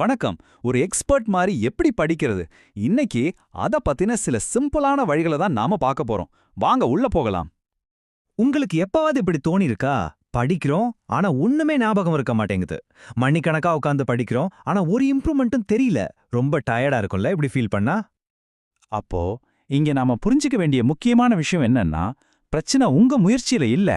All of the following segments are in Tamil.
வணக்கம். ஒரு எக்ஸ்பர்ட் மாதிரி எப்படி படிக்கிறது? இன்னைக்கு அத பத்தின சில சிம்பிளான வழிகளை தான் நாம பார்க்க போறோம். வாங்க உள்ள போகலாம். உங்களுக்கு எப்பவாவது இப்படி தோணிருக்கா? படிக்கிறோம் ஆனா ஒண்ணுமே ஞாபகம் இருக்க மாட்டேங்குது. மணிக்கணக்கா உட்காந்து படிக்கிறோம் ஆனா ஒரு இம்ப்ரூவ்மெண்ட்டும் தெரியல. ரொம்ப டயர்டா இருக்கும்ல இப்படி ஃபீல் பண்ணா? அப்போ இங்க நாம புரிஞ்சுக்க வேண்டிய முக்கியமான விஷயம் என்னன்னா பிரச்சனை உங்க முயற்சியில இல்ல.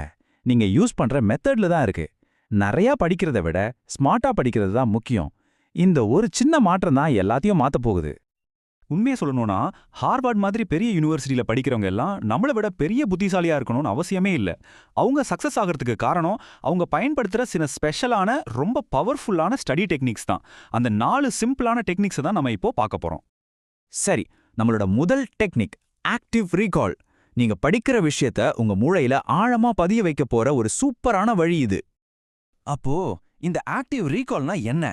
நீங்க யூஸ் பண்ற மெத்தட்ல தான் இருக்கு. நிறையா படிக்கிறத விட ஸ்மார்ட்டா படிக்கிறது தான் முக்கியம். இந்த ஒரு சின்ன மாற்றம் தான் எல்லாத்தையும் மாற்ற போகுது. உண்மையை சொல்லணும்னா ஹார்வர்ட் மாதிரி பெரிய யூனிவர்சிட்டியில் படிக்கிறவங்க எல்லாம் நம்மளை விட பெரிய புத்திசாலியா இருக்கணும்னு அவசியமே இல்ல. அவங்க சக்ஸஸ் ஆகிறதுக்கு காரணம் அவங்க பயன்படுத்துற சில ஸ்பெஷலான ரொம்ப பவர்ஃபுல்லான ஸ்டடி டெக்னிக்ஸ் தான். அந்த நாலு சிம்பிளான டெக்னிக்ஸை தான் நம்ம இப்போ பார்க்க போறோம். சரி நம்மளோட முதல் டெக்னிக் ஆக்டிவ் ரீகால். நீங்க படிக்கிற விஷயத்த உங்க மூளையில ஆழமா பதிய வைக்க போற ஒரு சூப்பரான வழி இது. அப்போ இந்த ஆக்டிவ் ரீகால்னா என்ன?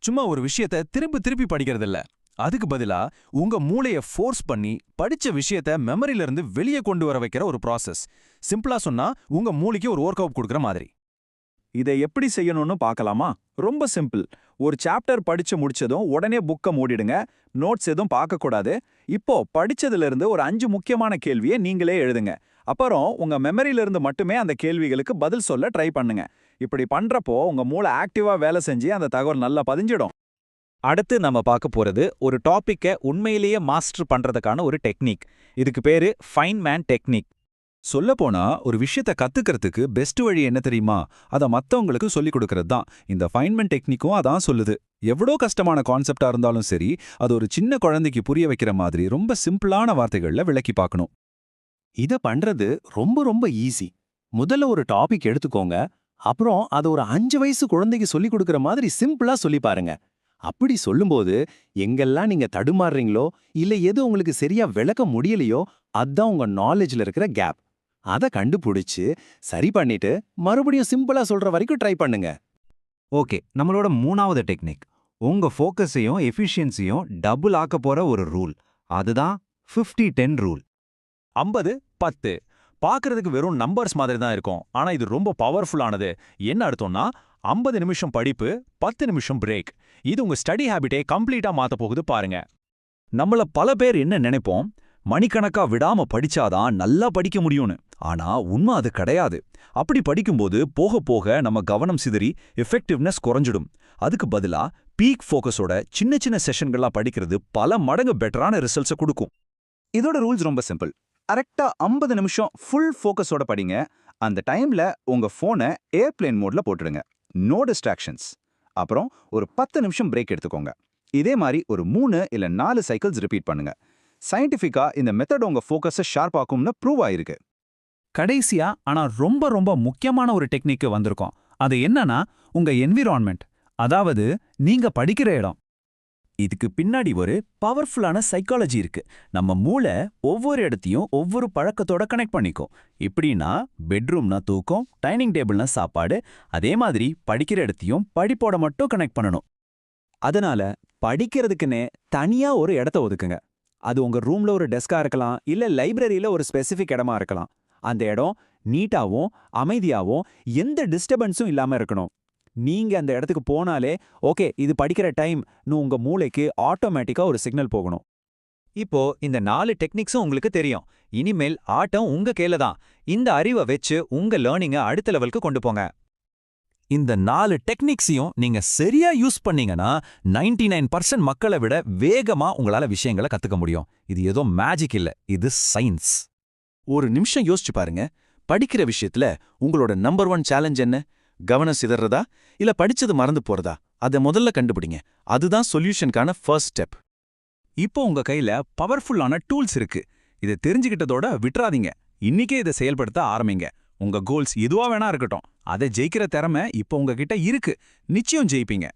சும்மா ஒரு விஷயத்த திருப்பி திருப்பி படிக்கிறதில்ல. அதுக்கு பதிலா உங்க மூளைய ஃபோர்ஸ் பண்ணி படிச்ச விஷயத்த மெமரியில இருந்து வெளியே கொண்டு வர வைக்கிற ஒரு ப்ராசஸ் சிம்பிளா சொன்னா உங்க மூளைக்கு ஒரு ஒர்க் அவுட் கொடுக்குற மாதிரி. இதை எப்படி செய்யணும்னு பார்க்கலாமா? ரொம்ப சிம்பிள் ஒரு சாப்டர் படிச்சு முடிச்சதும் உடனே புக்கை மூடிடுங்க. நோட்ஸ் எதுவும் பார்க்கக்கூடாது. இப்போ படிச்சதுல இருந்து ஒரு அஞ்சு முக்கியமான கேள்வியை நீங்களே எழுதுங்க. அப்புறம் உங்க மெமரியிலிருந்து மட்டுமே அந்த கேள்விகளுக்கு பதில் சொல்ல ட்ரை பண்ணுங்க. இப்படி பண்றப்போ உங்க மூளை ஆக்டிவா வேலை செஞ்சு அந்த தகவல் நல்லா பதிஞ்சிடும். அடுத்து நம்ம பார்க்க போறது ஒரு டாப்பிக்கை உண்மையிலேயே மாஸ்டர் பண்றதுக்கான ஒரு டெக்னிக் இதுக்கு பேரு ஃபைன் மேன் டெக்னிக் சொல்லப்போனா ஒரு விஷயத்த கத்துக்கிறதுக்கு பெஸ்ட் வழி என்ன தெரியுமா? அத மத்தவங்களுக்கு சொல்லிக் கொடுக்கறது தான் இந்த ஃபைன்மென்ட் டெக்னிக்கும் அதான் சொல்லுது. எவ்வளோ கஷ்டமான கான்செப்டா இருந்தாலும் சரி அது ஒரு சின்ன குழந்தைக்கு புரிய வைக்கிற மாதிரி ரொம்ப சிம்பிளான வார்த்தைகள்ல விளக்கி பார்க்கணும். இத பண்றது ரொம்ப ரொம்ப ஈஸி முதல்ல ஒரு டாபிக் எடுத்துக்கோங்க. அப்புறம் அது ஒரு அஞ்சு வயசு குழந்தைக்கு சொல்லிக் கொடுக்கற மாதிரி சிம்பிளா சொல்லி பாருங்க. அப்படி சொல்லும்போது எங்கெல்லாம் நீங்க தடுமாறுறீங்களோ இல்ல எது உங்களுக்கு சரியா விளக்க முடியலையோ அதான் உங்க நாலேஜ்ல இருக்கிற கேப் அத கண்டுபிடிச்சு சரி பண்ணிட்டு மறுபடியும் சிம்பிளா சொல்ற வரைக்கும் ட்ரை பண்ணுங்க. ஓகே நம்மளோட மூணாவது டெக்னிக் உங்க ஃபோக்கஸையும் எஃபிஷியன்சியும் டபுள் ஆக்க போற ஒரு ரூல் அதுதான் 50 டென் ரூல் ஐம்பது பத்து. பார்க்கறதுக்கு வெறும் நம்பர்ஸ் மாதிரி தான் இருக்கும். ஆனா இது ரொம்ப பவர்ஃபுல்லானது என்ன அர்த்தம்னா ஐம்பது நிமிஷம் படிப்பு பத்து நிமிஷம் பிரேக் இது உங்க ஸ்டடி ஹேபிட்டே கம்ப்ளீட்டா மாற்ற போகுது பாருங்க. நம்மள பல பேர் என்ன நினைப்போம்? மணிக்கணக்கா விடாம படிச்சாதான் நல்லா படிக்க முடியும்னு. ஆனா உண்மை அது கிடையாது. அப்படி படிக்கும்போது போக போக நம்ம கவனம் சிதறி எஃபெக்டிவ்னஸ் குறைஞ்சிடும். அதுக்கு பதிலா பீக் ஃபோக்கஸோட சின்ன சின்ன செஷன்களா படிக்கிறது பல மடங்கு பெட்டரான ரிசல்ட்ஸை கொடுக்கும். இதோட ரூல்ஸ் ரொம்ப சிம்பிள் கரெக்டா ஐம்பது நிமிஷம் ஃபுல் ஃபோக்கஸோட படிங்க. அந்த டைம்ல உங்க ஃபோனை ஏர்பிளேன் மோட்ல போட்டுடுங்க. நோ டிஸ்ட்ராக்ஷன்ஸ் அப்புறம் ஒரு பத்து நிமிஷம் பிரேக் எடுத்துக்கோங்க. இதே மாதிரி ஒரு மூணு இல்ல நாலு சைக்கிள்ஸ் ரிப்பீட் பண்ணுங்க. சயின்டிஃபிக்கா இந்த மெத்தட் உங்க ஃபோக்கஸை ஷார்ப் ஆக்கும்னு ப்ரூவ் ஆயிருக்கு. கடைசியா ஆனா ரொம்ப ரொம்ப முக்கியமான ஒரு டெக்னிக்கு வந்திருக்கோம். அது என்னன்னா உங்க என்விரான்மெண்ட் அதாவது நீங்க படிக்கிற இடம். இதுக்கு பின்னாடி ஒரு பவர்ஃபுல்லான சைக்காலஜி இருக்கு. நம்ம மூளை ஒவ்வொரு இடத்தையும் ஒவ்வொரு பழக்கத்தோட கனெக்ட் பண்ணிக்கும். இப்படின்னா பெட்ரூம்னா தூக்கம் டைனிங் டேபிள்னா சாப்பாடு அதே மாதிரி படிக்கிற இடத்தையும் படிப்போட மட்டும் கனெக்ட் பண்ணணும். அதனால படிக்கிறதுக்குன்னே தனியா ஒரு இடத்த ஒதுக்குங்க. அது உங்க ரூம்ல ஒரு டெஸ்கா இருக்கலாம் இல்ல லைப்ரரியில ஒரு ஸ்பெசிஃபிக் இடமா இருக்கலாம். அந்த இடம் நீட்டாவும் அமைதியாவும் எந்த டிஸ்டர்பன்ஸும் இல்லாம இருக்கணும். நீங்க அந்த இடத்துக்கு போனாலே ஓகே இது படிக்கிற டைம்னு உங்க மூளைக்கு ஆட்டோமேட்டிக்கா ஒரு சிக்னல் போகணும். இப்போ இந்த நாலு டெக்னிக்ஸும் உங்களுக்கு தெரியும். இனிமேல் ஆட்டம் உங்க கையில தான். இந்த அறிவை வச்சு உங்க லேர்னிங்கை அடுத்த லெவலுக்கு கொண்டு போங்க. இந்த நாலு டெக்னிக்ஸையும் நீங்க சரியா யூஸ் பண்ணீங்கன்னா 99% நைன் பர்சன்ட் மக்களை விட வேகமா உங்களால விஷயங்களை கத்துக்க முடியும். இது ஏதோ மேஜிக் இல்ல. இது சயின்ஸ் ஒரு நிமிஷம் யோசிச்சு பாருங்க. படிக்கிற விஷயத்துல உங்களோட நம்பர் ஒன் சேலஞ்ச் என்ன? கவனம் சிதறதா இல்ல படிச்சது மறந்து போறதா? அதை முதல்ல கண்டுபிடிங்க. அதுதான் சொல்யூஷனுக்கான ஃபர்ஸ்ட் ஸ்டெப் இப்போ உங்க கையில பவர்ஃபுல்லான டூல்ஸ் இருக்கு. இதை தெரிஞ்சுக்கிட்டதோட விட்டுறாதீங்க. இன்னிக்கே இதை செயல்படுத்த ஆரம்பிங்க. உங்க கோல்ஸ் எதுவா வேணா இருக்கட்டும். அதை ஜெயிக்கிற திறமை இப்போ உங்ககிட்ட இருக்கு. நிச்சயம் ஜெயிப்பீங்க.